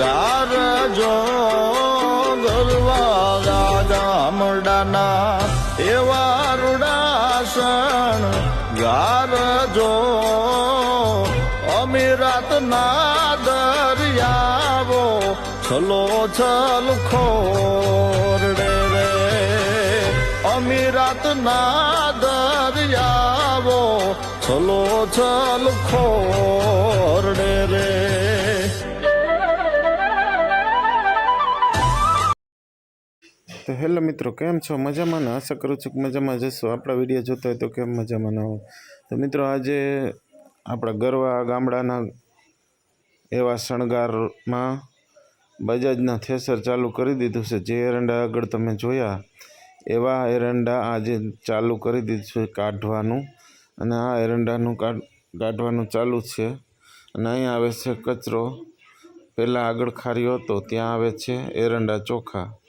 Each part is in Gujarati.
ગારજો ગરવા ગામડાના એવા રૂડાસણ ગારજો અમીરાત ના દરિયાવો છલો છલ ખોરડે રે. અમીરાત ના દરિયાવો છલો છલ ખોરડે હેલો મિત્રો, કેમ છો? મજામાં ને? આશા કરું છું કે મજામાં જશો આપણા વીડિયો જોતા હોય તો કેમ મજામાં ના હોય? તો મિત્રો, આજે આપણા ગરવા ગામડાના એવા શણગારમાં બજાજના થેસર ચાલુ કરી દીધું છે. જે એરંડા આગળ તમે જોયા, એવા એરંડા આજે ચાલુ કરી દીધું છે કાઢવાનું. અને આ એરંડાનું કાઢ, કાઢવાનું ચાલુ છે. અને અહીંયા આવે છે કચરો. પહેલાં આગળ ખાર્યો હતો, ત્યાં આવે છે એરંડા ચોખા.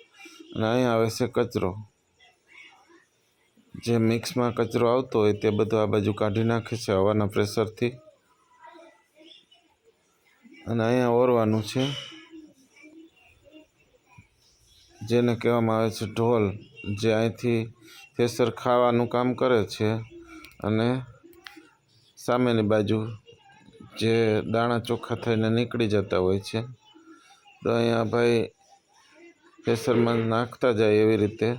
અને અહીંયા આવે છે કચરો. જે મિક્સમાં કચરો આવતો હોય તે બધો આ બાજુ કાઢી નાખે છે હવાના પ્રેશરથી. અને અહીંયા ઓરવાનું છે. જેને કહેવામાં આવે છે ઢોલ, જે અહીંથી થેસર ખાવાનું કામ કરે છે. અને સામેની બાજુ જે દાણા ચોખ્ખા થઈને નીકળી જતા હોય છે. તો અહીંયા ભાઈ પ્રેશરમાં નાખતા જાય એવી રીતે.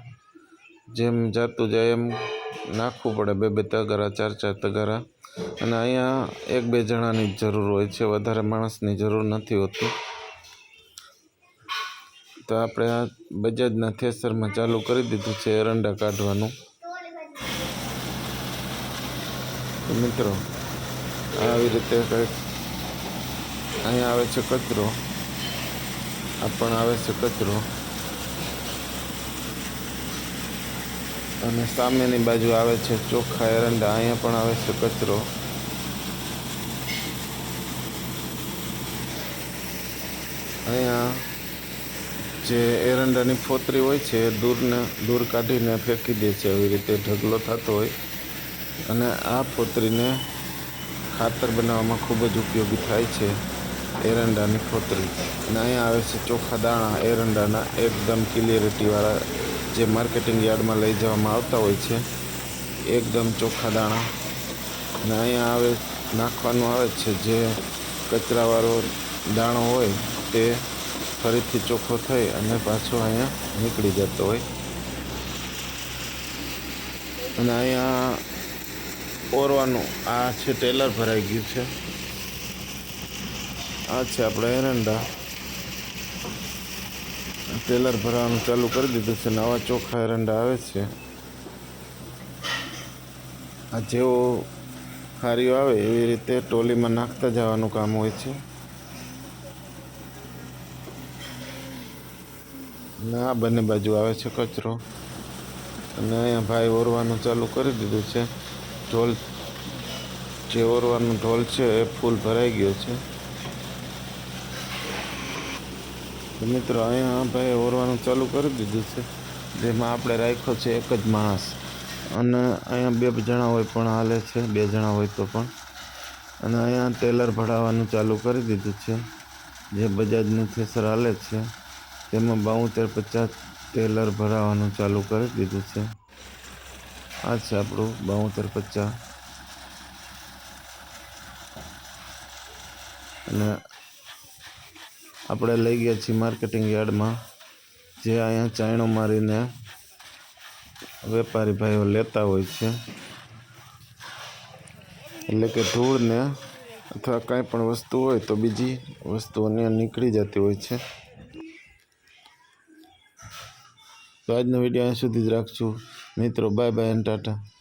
જેમ જાતું જાય એમ નાખવું પડે બે બે તગારા, ચાર ચાર તગારા. અને અહીંયા એક બે જણાની જ જરૂર હોય છે, વધારે માણસની જરૂર નથી હોતી. તો આપણે આ બજાજના થેસરમાં ચાલુ કરી દીધું છે, એરંડા કાઢવાનું. મિત્રો, આવી રીતે કંઈક અહીંયા આવે છે કચરો. આ પણ આવે છે કચરો. અને સામેની બાજુ આવે છે ચોખ્ખા એરંડા. અહીંયા પણ આવે છે કચરો. અહીંયા જે એરંડાની ફોતરી હોય છે દૂરને, દૂર કાઢીને ફેંકી દે છે. એવી રીતે ઢગલો થતો હોય. અને આ ફોતરીને ખાતર બનાવવામાં ખૂબ જ ઉપયોગી થાય છે એરંડાની ફોતરી. અને અહીંયા આવે છે ચોખ્ખા દાણા. એરંડાના એકદમ ક્લિયરિટીવાળા જે માર્કેટિંગ યાર્ડમાં લઈ જવામાં આવતા હોય છે, એકદમ ચોખ્ખા દાણા. અને અહીંયા આવે, નાખવાનું આવે છે. જે કચરાવાળો દાણો હોય તે ફરીથી ચોખ્ખો થઈ અને પાછો અહીંયા નીકળી જતો હોય. અને અહીંયા ઓરવાનું, આ છે ટેલર ભરાઈ ગયું છે. આ છે આપણે એરંડા. ટેલર ભરવાનું ચાલુ કરી દીધું છે નવા ચોખ્ખા એરંડા આવે છે. આ જેવો ખારીઓ આવે એવી રીતે ટોલીમાં નાખતા જવાનું કામ હોય છે. આ બંને બાજુ આવે છે કચરો. અને અહીંયા ભાઈ ઓરવાનું ચાલુ કરી દીધું છે. ઢોલ જે ઓરવાનું ઢોલ છે એ ફૂલ ભરાઈ ગયો છે. તો મિત્રો, અહીંયા ભાઈ ઓરવાનું ચાલુ કરી દીધું છે. જેમાં આપણે રાખ્યો છે એક જ માણસ અને અહીંયા બે જણા હોય પણ હાલે છે, બે જણા હોય તો પણ. અને અહીંયા ટેલર ભરાવાનું ચાલુ કરી દીધું છે. જે બજાજનું થેસર હાલે છે, તેમાં બાઉતેર પચાસ ટેલર ભરાવાનું ચાલુ કરી દીધું છે. આ છે આપણું બાઉતેર પચાસ. અને આપણે લઈ ગયા છીએ માર્કેટિંગ યાર્ડમાં. જે અહીંયા ચાયણો મારીને વેપારી ભાઈઓ લેતા હોય છે. એટલે કે ધૂળને અથવા કાંઈ પણ વસ્તુ હોય તો બીજી વસ્તુઓ ત્યાં નીકળી જતી હોય છે. તો આજનો વીડિયો અહીં સુધી જ રાખશું. મિત્રો બાય બાય અને ટાટા.